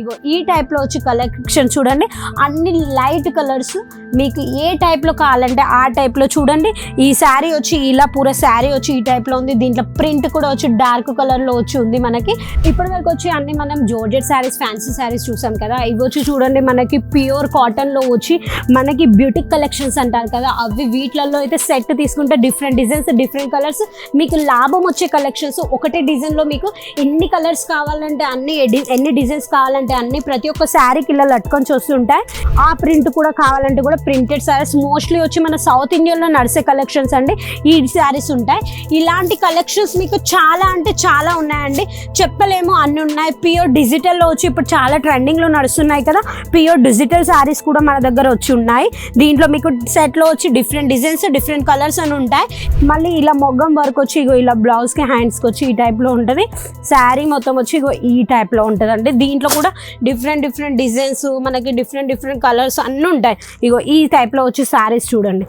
ఇగో ఈ టైప్లో వచ్చి కలెక్షన్ చూడండి. అన్ని లైట్ కలర్స్ మీకు ఏ టైప్లో కావాలంటే ఆ టైప్లో చూడండి. ఈ శారీ వచ్చి ఇలా పూర శారీ వచ్చి ఈ టైప్లో ఉంది. దీంట్లో ప్రింట్ కూడా వచ్చి డార్క్ కలర్లో వచ్చి ఉంది మనకి. ఇప్పటి వరకు వచ్చి అన్ని మనం జోర్జెట్ శారీస్ ఫ్యాన్సీ శారీస్ చూసాం కదా. ఇవి వచ్చి చూడండి మనకి ప్యూర్ కాటన్లో వచ్చి మనకి బ్యూటిక్ కలెక్షన్స్ అంటారు కదా. అవి వీటిలలో అయితే సెట్ తీసుకుంటే డిఫరెంట్ డిజైన్స్ డిఫరెంట్ కలర్స్ మీకు లాభం వచ్చే కలెక్షన్స్ ఒకటే డిజైన్లో మీకు ఎన్ని కలర్స్ కావాలంటే అన్ని ఎన్ని డిజైన్స్ కావాలంటే అన్ని ప్రతి ఒక్క శారీకి ఇలా లట్టుకొని చూస్తుంటాయి. ఆ ప్రింట్ కూడా కావాలంటే కూడా ప్రింటెడ్ శారీస్. మోస్ట్లీ వచ్చి మన సౌత్ ఇండియాలో నడిసే కలెక్షన్స్ అండి. ఈ శారీస్ ఉంటాయి. ఇలాంటి కలెక్షన్స్ మీకు చాలా అంటే చాలా ఉన్నాయండి. చెప్పలేము అన్ని ఉన్నాయి. ప్యూర్ డిజిటల్లో వచ్చి ఇప్పుడు చాలా ట్రెండింగ్లో నడుస్తున్నాయి కదా. ప్యూర్ డిజిటల్ శారీస్ కూడా మన దగ్గర వచ్చి ఉన్నాయి. దీంట్లో మీకు సెట్లో వచ్చి డిఫరెంట్ డిజైన్స్ డిఫరెంట్ కలర్స్ అని ఉంటాయి. మళ్ళీ ఇలా మొగ్గం వర్క్ వచ్చి ఇగో ఇలా బ్లౌజ్కి హ్యాండ్స్కి వచ్చి ఈ టైప్లో ఉంటుంది. శారీ మొత్తం వచ్చి ఇగో ఈ టైప్లో ఉంటుంది అండి దీంట్లో కూడా డిఫరెంట్ డిఫరెంట్ డిజైన్స్ మనకి డిఫరెంట్ డిఫరెంట్ కలర్స్ అన్నీ ఉంటాయి. ఇగో ఈ టైప్లో వచ్చి శారీస్ చూడండి.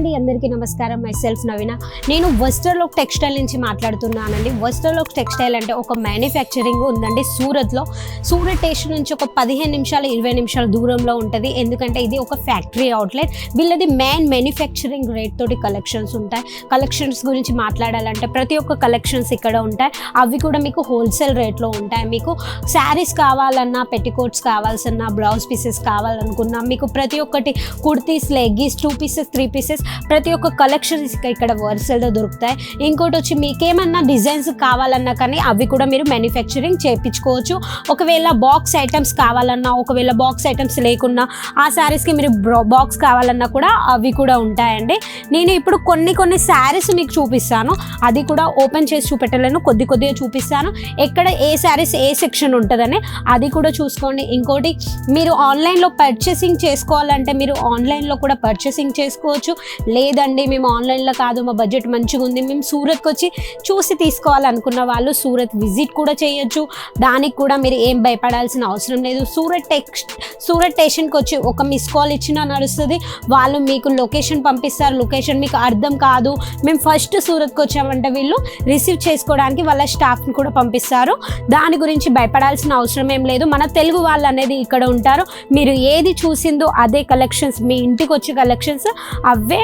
అండి అందరికీ నమస్కారం. Myself Naveena. నేను వెస్టర్లోక్ టెక్స్టైల్ నుంచి మాట్లాడుతున్నానండి. వెస్టర్లో టెక్స్టైల్ అంటే ఒక మ్యానుఫ్యాక్చరింగ్ ఉందండి సూరత్లో. సూరత్ స్టేషన్ నుంచి ఒక పదిహేను నిమిషాలు ఇరవై నిమిషాల దూరంలో ఉంటుంది. ఎందుకంటే ఇది ఒక ఫ్యాక్టరీ అవుట్లెట్ వీళ్ళది మెయిన్ మ్యానుఫ్యాక్చరింగ్ రేట్ తోటి కలెక్షన్స్ ఉంటాయి. కలెక్షన్స్ గురించి మాట్లాడాలంటే ప్రతి ఒక్క కలెక్షన్స్ ఇక్కడ ఉంటాయి. అవి కూడా మీకు హోల్సేల్ రేట్లో ఉంటాయి. మీకు శారీస్ కావాలన్నా పెట్టికోట్స్ కావాల్సిన బ్లౌజ్ పీసెస్ కావాలనుకున్నా మీకు ప్రతి ఒక్కటి kurtis leggings two pieces three pieces ప్రతి ఒక్క కలెక్షన్స్ ఇక్కడ వరుసలో దొరుకుతాయి. ఇంకోటి వచ్చి మీకేమన్నా డిజైన్స్ కావాలన్నా కానీ అవి కూడా మీరు మ్యానుఫ్యాక్చరింగ్ చేయించుకోవచ్చు. ఒకవేళ బాక్స్ ఐటమ్స్ కావాలన్నా ఒకవేళ బాక్స్ ఐటమ్స్ లేకున్నా ఆ శారీస్కి మీరు బాక్స్ కావాలన్నా కూడా అవి కూడా ఉంటాయండి. నేను ఇప్పుడు కొన్ని కొన్ని శారీస్ మీకు చూపిస్తాను. అది కూడా ఓపెన్ చేసి చూపెట్టలేను. కొద్ది కొద్దిగా చూపిస్తాను. ఎక్కడ ఏ శారీస్ ఏ సెక్షన్ ఉంటుందని అది కూడా చూసుకోండి. ఇంకోటి మీరు ఆన్లైన్లో పర్చేసింగ్ చేసుకోవాలంటే మీరు ఆన్లైన్లో కూడా పర్చేసింగ్ చేసుకోవచ్చు. లేదండి మేము ఆన్లైన్లో కాదు మా బడ్జెట్ మంచిగా ఉంది మేము సూరత్కి వచ్చి చూసి తీసుకోవాలనుకున్న వాళ్ళు సూరత్ విజిట్ కూడా చేయొచ్చు. దానికి కూడా మీరు ఏం భయపడాల్సిన అవసరం లేదు. సూరత్ టెక్స్ సూరత్ స్టేషన్కి వచ్చి ఒక మిస్ కాల్ ఇచ్చినా నడుస్తుంది. వాళ్ళు మీకు లొకేషన్ పంపిస్తారు. లొకేషన్ మీకు అర్థం కాదు. మేము ఫస్ట్ సూరత్కి వచ్చామంటే వీళ్ళు రిసీవ్ చేసుకోవడానికి వాళ్ళ స్టాఫ్ని కూడా పంపిస్తారు. దాని గురించి భయపడాల్సిన అవసరం ఏం లేదు. మన తెలుగు వాళ్ళు అనేది ఇక్కడ ఉంటారు. మీరు ఏది చూసిందో అదే కలెక్షన్స్ మీ ఇంటికి వచ్చే కలెక్షన్స్ అవే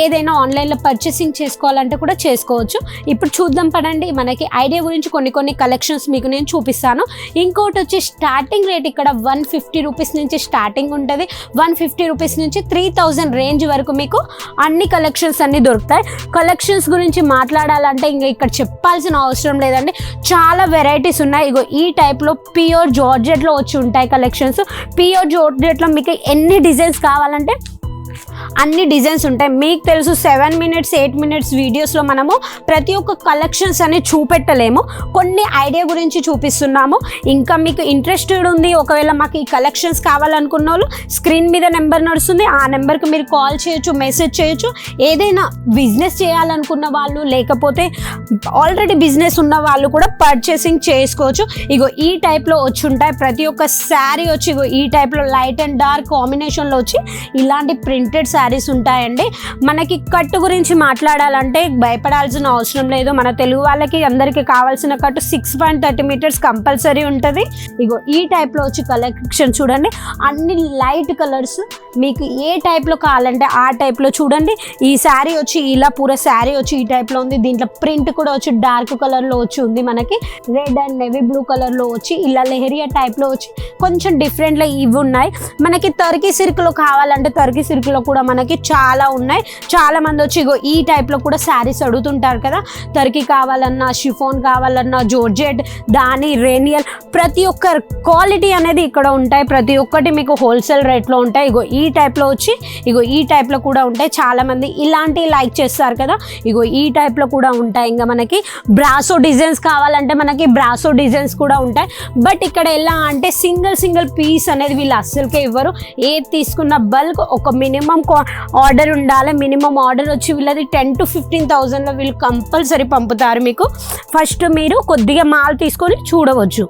ఏదైనా ఆన్లైన్లో పర్చేసింగ్ చేసుకోవాలంటే కూడా చేసుకోవచ్చు. ఇప్పుడు చూద్దాం పడండి మనకి ఐడియా గురించి కొన్ని కొన్ని కలెక్షన్స్ మీకు నేను చూపిస్తాను. ఇంకోటి వచ్చి స్టార్టింగ్ రేట్ ఇక్కడ వన్ ఫిఫ్టీ రూపీస్ నుంచి స్టార్టింగ్ ఉంటుంది. వన్ ఫిఫ్టీ రూపీస్ నుంచి త్రీ థౌజండ్ రేంజ్ వరకు మీకు అన్ని కలెక్షన్స్ అన్ని దొరుకుతాయి. కలెక్షన్స్ గురించి మాట్లాడాలంటే ఇంకా ఇక్కడ చెప్పాల్సిన అవసరం లేదండి. చాలా వెరైటీస్ ఉన్నాయి. ఇగో ఈ టైప్లో ప్యూర్ జార్జెట్లో వచ్చి ఉంటాయి కలెక్షన్స్ ప్యూర్ జార్జెట్లో మీకు ఎన్ని డిజైన్స్ కావాలంటే అన్ని డిజైన్స్ ఉంటాయి. మీకు తెలుసు సెవెన్ మినిట్స్ ఎయిట్ మినిట్స్ వీడియోస్లో మనము ప్రతి ఒక్క కలెక్షన్స్ అనేవి చూపెట్టలేము. కొన్ని ఐడియా గురించి చూపిస్తున్నాము. ఇంకా మీకు ఇంట్రెస్టెడ్ ఉంది ఒకవేళ మాకు ఈ కలెక్షన్స్ కావాలనుకున్న వాళ్ళు స్క్రీన్ మీద నెంబర్ నడుస్తుంది. ఆ నెంబర్కి మీరు కాల్ చేయొచ్చు మెసేజ్ చేయొచ్చు. ఏదైనా బిజినెస్ చేయాలనుకున్న వాళ్ళు లేకపోతే ఆల్రెడీ బిజినెస్ ఉన్న వాళ్ళు కూడా పర్చేసింగ్ చేసుకోవచ్చు. ఇగో ఈ టైప్లో వచ్చి ఉంటాయి. ప్రతి ఒక్క శారీ వచ్చి ఇగో ఈ టైప్లో లైట్ అండ్ డార్క్ కాంబినేషన్లో వచ్చి ఇలాంటి ప్రింటెడ్ శారీస్ ఉంటాయండి. మనకి కట్టు గురించి మాట్లాడాలంటే భయపడాల్సిన అవసరం లేదు. మన తెలుగు వాళ్ళకి అందరికీ కావాల్సిన కట్టు six point thirty metres compulsory ఉంటుంది. ఇగో ఈ టైప్లో వచ్చి కలెక్షన్ చూడండి. అన్ని లైట్ కలర్స్ మీకు ఏ టైప్లో కావాలంటే ఆ టైప్లో చూడండి. ఈ శారీ వచ్చి ఇలా పూర శారీ వచ్చి ఈ టైప్లో ఉంది. దీంట్లో ప్రింట్ కూడా వచ్చి డార్క్ కలర్లో వచ్చి ఉంది మనకి. రెడ్ అండ్ నెవీ బ్లూ కలర్లో వచ్చి ఇలా లెహరియా టైప్లో వచ్చి కొంచెం డిఫరెంట్లో ఇవి ఉన్నాయి. మనకి టర్కీ సిల్క్లో కావాలంటే టర్కీ సిల్క్లో కూడా మన మనకి చాలా ఉన్నాయి. చాలా మంది వచ్చి ఇగో ఈ టైప్లో కూడా శారీస్ అడుగుతుంటారు కదా. టర్కీ కావాలన్నా షిఫోన్ కావాలన్నా జోర్జెట్ దాని రేనియల్ ప్రతి ఒక్క క్వాలిటీ అనేది ఇక్కడ ఉంటాయి. ప్రతి ఒక్కటి మీకు హోల్సేల్ రేట్లో ఉంటాయి. ఇగో ఈ టైప్లో వచ్చి ఇగో ఈ టైప్లో కూడా ఉంటాయి. చాలా మంది ఇలాంటివి లైక్ చేస్తారు కదా. ఇగో ఈ టైప్లో కూడా ఉంటాయి. ఇంకా మనకి బ్రాసో డిజైన్స్ కావాలంటే మనకి బ్రాసో డిజైన్స్ కూడా ఉంటాయి. బట్ ఇక్కడ ఎలా అంటే సింగిల్ సింగిల్ పీస్ అనేది వీళ్ళు అస్సలకే ఇవ్వరు. ఏది తీసుకున్న బల్క్ ఒక మినిమం ఆర్డర్ ఉండాలి. మినిమం ఆర్డర్ వచ్చి వీళ్ళది టెన్ టు ఫిఫ్టీన్ థౌజండ్లో వీళ్ళు కంపల్సరీ పంపుతారు మీకు. ఫస్ట్ మీరు కొద్దిగా మాల్ తీసుకొని చూడవచ్చు.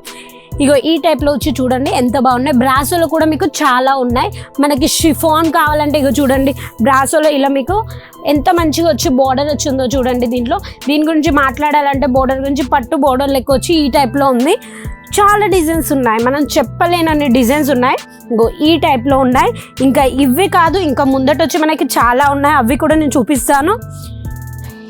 ఇగో ఈ టైప్లో వచ్చి చూడండి ఎంత బాగున్నాయి. బ్రాసోలో కూడా మీకు చాలా ఉన్నాయి. మనకి షిఫాన్ కావాలంటే ఇగో చూడండి బ్రాసోలో ఇలా మీకు ఎంత మంచిగా వచ్చి బోర్డర్ వచ్చిందో చూడండి దీంట్లో. దీని గురించి మాట్లాడాలంటే బోర్డర్ గురించి పట్టు బోర్డర్ లెక్క వచ్చి ఈ టైప్లో ఉంది. చాలా డిజైన్స్ ఉన్నాయి. మనం చెప్పలేనన్ని డిజైన్స్ ఉన్నాయి. ఇంకో ఈ టైప్లో ఉన్నాయి. ఇంకా ఇవి కాదు ఇంకా ముందట వచ్చి మనకి చాలా ఉన్నాయి. అవి కూడా నేను చూపిస్తాను.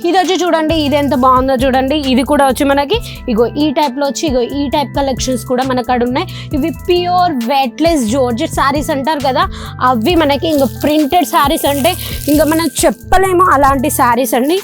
ఇది వచ్చి చూడండి ఇది ఎంత బాగుందో చూడండి. ఇది కూడా వచ్చి మనకి ఇగో ఈ టైప్లో వచ్చి ఇగో ఈ టైప్ కలెక్షన్స్ కూడా మనకు అక్కడ ఉన్నాయి ఇవి ప్యూర్ వెట్లెస్ జోర్జెట్ శారీస్ అంటారు కదా అవి మనకి ఇంకా ప్రింటెడ్ శారీస్ అంటే ఇంకా మనం చెప్పలేము అలాంటి శారీస్ అండి.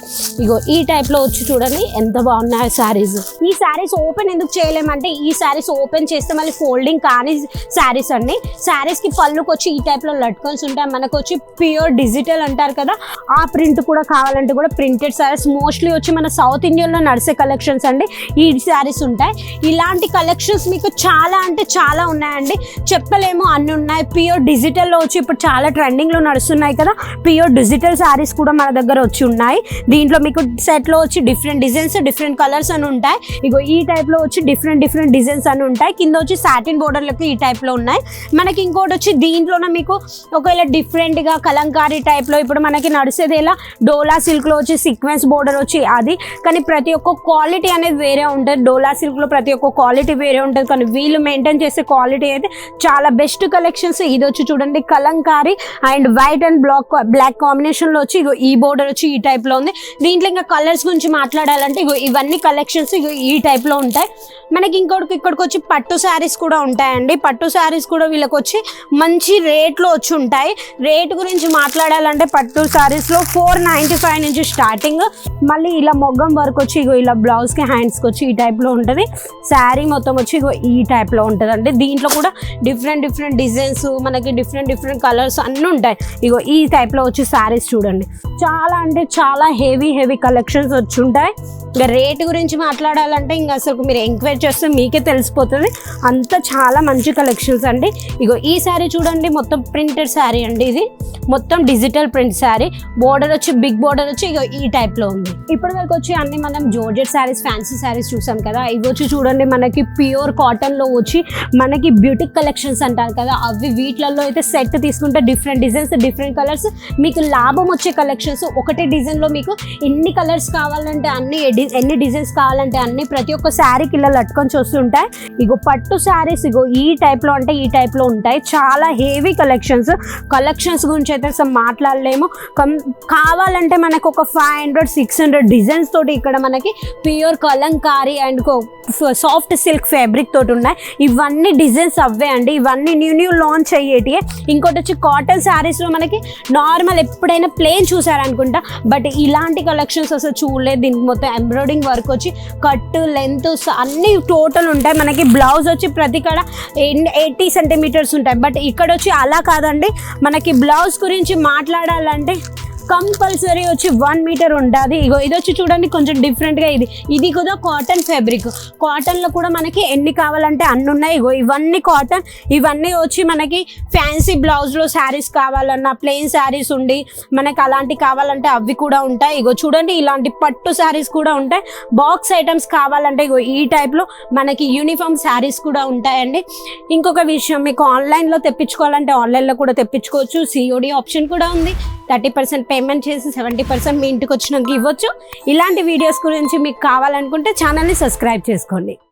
ఇగో ఈ టైప్లో వచ్చి చూడండి ఎంత బాగున్నాయి శారీస్ ఈ శారీస్ ఓపెన్ ఎందుకు చేయలేమంటే ఈ శారీస్ ఓపెన్ చేస్తే మళ్ళీ ఫోల్డింగ్ కానీ శారీస్ అండి. శారీస్కి పళ్ళుకి వచ్చి ఈ టైప్లో లట్కన్స్ ఉంటాయి మనకు వచ్చి ప్యూర్ డిజిటల్ అంటారు కదా ఆ ప్రింట్ కూడా కావాలంటే కూడా ప్రింటెడ్ శారీస్ మోస్ట్లీ వచ్చి మన సౌత్ ఇండియన్లో నడిసే కలెక్షన్స్ అండి. ఈ శారీస్ ఉంటాయి. ఇలాంటి కలెక్షన్స్ మీకు చాలా అంటే చాలా ఉన్నాయండి. చెప్పలేము అన్ని ఉన్నాయి. ప్యూర్ డిజిటల్లో వచ్చి ఇప్పుడు చాలా ట్రెండింగ్లో నడుస్తున్నాయి కదా. ప్యూర్ డిజిటల్ శారీస్ కూడా మన దగ్గర వచ్చి ఉన్నాయి. దీంట్లో మీకు సెట్లో వచ్చి డిఫరెంట్ డిజైన్స్ డిఫరెంట్ కలర్స్ అని ఉంటాయి. ఇగో ఈ టైప్లో వచ్చి డిఫరెంట్ డిఫరెంట్ డిజైన్స్ అని ఉంటాయి. కింద వచ్చి సాటిన్ బోర్డర్లకు ఈ టైప్లో ఉన్నాయి. మనకి ఇంకోటి వచ్చి దీంట్లోనే మీకు ఒకవేళ డిఫరెంట్గా కలంకారీ టైప్లో ఇప్పుడు మనకి నడిచేది ఎలా? డోలా సిల్క్లో వచ్చి సీక్వెన్స్ బోర్డర్ వచ్చి అది. కానీ ప్రతి ఒక్క క్వాలిటీ అనేది వేరే ఉంటుంది. డోలా సిల్క్లో ప్రతి ఒక్క క్వాలిటీ వేరే ఉంటుంది. కానీ వీళ్ళు మెయింటైన్ చేసే క్వాలిటీ అయితే చాలా బెస్ట్ కలెక్షన్స్. ఇది వచ్చి చూడండి Kalamkari and white and black black కాంబినేషన్లో వచ్చి ఇగో ఈ బోర్డర్ వచ్చి ఈ టైప్లో ఉంది. దీంట్లో ఇంకా కలర్స్ గురించి మాట్లాడాలంటే ఇగో ఇవన్నీ కలెక్షన్స్ ఇగో ఈ టైప్లో ఉంటాయి. మనకి ఇంకోటికి ఇక్కడికి వచ్చి పట్టు శారీస్ కూడా ఉంటాయండి. పట్టు శారీస్ కూడా వీళ్ళకి వచ్చి మంచి రేట్లో వచ్చి ఉంటాయి. రేట్ గురించి మాట్లాడాలంటే పట్టు శారీస్లో ఫోర్ నైంటీ ఫైవ్ నుంచి స్టార్టింగ్ మళ్ళీ ఇలా మొగ్గం వరకు వచ్చి ఇగో ఇలా బ్లౌజ్కి హ్యాండ్స్కి వచ్చి ఈ టైప్లో ఉంటుంది. శారీ మొత్తం వచ్చి ఇగో ఈ టైప్లో ఉంటుంది. అండి దీంట్లో కూడా డిఫరెంట్ డిఫరెంట్ డిజైన్స్ మనకి డిఫరెంట్ డిఫరెంట్ కలర్స్ అన్నీ ఉంటాయి. ఇగో ఈ టైప్లో వచ్చి శారీస్ చూడండి. చాలా అంటే చాలా హెవీ హెవీ కలెక్షన్స్ వచ్చి ఉంటాయి. ఇంకా రేట్ గురించి మాట్లాడాలంటే ఇంకా అసలు మీరు ఎంక్వైరీ చేస్తే మీకే తెలిసిపోతుంది. అంత చాలా మంచి కలెక్షన్స్ అండి. ఇగో ఈ శారీ చూడండి మొత్తం ప్రింటెడ్ శారీ అండి ఇది. మొత్తం డిజిటల్ ప్రింట్ శారీ బోర్డర్ వచ్చి బిగ్ బోర్డర్ వచ్చి ఇగో ఈ టైప్లో ఉంది. ఇప్పటి వరకు వచ్చి అన్ని మనం జోర్జెట్ శారీస్ ఫ్యాన్సీ శారీస్ చూసాం కదా. ఇవి వచ్చి చూడండి మనకి ప్యూర్ కాటన్లో వచ్చి మనకి బ్యూటిక్ కలెక్షన్స్ అంటారు కదా. అవి వీటిలలో అయితే సెట్ తీసుకుంటే డిఫరెంట్ డిజైన్స్ డిఫరెంట్ కలర్స్ మీకు లాభం వచ్చే కలెక్షన్స్ ఒకటే డిజైన్లో మీకు ఎన్ని కలర్స్ కావాలంటే అన్ని ఎన్ని డిజైన్స్ కావాలంటే అన్ని ప్రతి ఒక్క శారీకి ఇలా లట్టుకొని చూస్తుంటాయి. ఇగో పట్టు శారీస్ ఇగో ఈ టైప్లో అంటే ఈ టైప్లో ఉంటాయి. చాలా హెవీ కలెక్షన్స్ కలెక్షన్స్ గురించి అయితే అసలు మాట్లాడలేము. కం- కావాలంటే మనకు ఒక five hundred six hundred designs తోటి ఇక్కడ మనకి pure Kalamkari and soft silk fabric తోటి ఉన్నాయి. ఇవన్నీ డిజైన్స్ అవే అండి. ఇవన్నీ న్యూ న్యూ లాంచ్ అయ్యేటివి ఇంకోటి వచ్చి కాటన్ శారీస్లో మనకి నార్మల్ ఎప్పుడైనా ప్లేన్ చూసారనుకుంటా. బట్ ఇలాంటి కలెక్షన్స్ అసలు చూడలేదు. దీనికి మొత్తం ఎంబ్రాయిడింగ్ వర్క్ వచ్చి కట్ లెంత్ అన్ని టోటల్ ఉంటాయి. మనకి బ్లౌజ్ వచ్చి ప్రతి కాడ ఎయిటీ సెంటీమీటర్స్ ఉంటాయి. బట్ ఇక్కడ వచ్చి అలా కాదండి. మనకి బ్లౌజ్ గురించి మాట్లాడాలంటే కంపల్సరీ వచ్చి వన్ మీటర్ ఉంటుంది. ఇగో ఇది వచ్చి చూడండి కొంచెం డిఫరెంట్గా ఇది. ఇది కూడా కాటన్ ఫ్యాబ్రిక్ కాటన్లో కూడా మనకి ఎన్ని కావాలంటే అన్ని ఉన్నాయి. ఇగో ఇవన్నీ కాటన్ ఇవన్నీ వచ్చి మనకి ఫ్యాన్సీ బ్లౌజ్లో శారీస్ కావాలన్నా ప్లెయిన్ శారీస్ ఉండి మనకి అలాంటి కావాలంటే అవి కూడా ఉంటాయి. ఇగో చూడండి ఇలాంటి పట్టు శారీస్ కూడా ఉంటాయి. బాక్స్ ఐటమ్స్ కావాలంటే ఇగో ఈ టైప్లో మనకి యూనిఫామ్ శారీస్ కూడా ఉంటాయండి. ఇంకొక విషయం మీకు ఆన్లైన్లో తెప్పించుకోవాలంటే ఆన్లైన్లో కూడా తెప్పించుకోవచ్చు. సిఓడి ఆప్షన్ కూడా ఉంది. థర్టీ పర్సెంట్ పేమెంట్ చేసి సెవెంటీ పర్సెంట్ మీ ఇంటికి వచ్చినాక ఇవ్వచ్చు. ఇలాంటి వీడియోస్ గురించి మీకు కావాలనుకుంటే ఛానల్ని సబ్స్క్రైబ్ చేసుకోండి.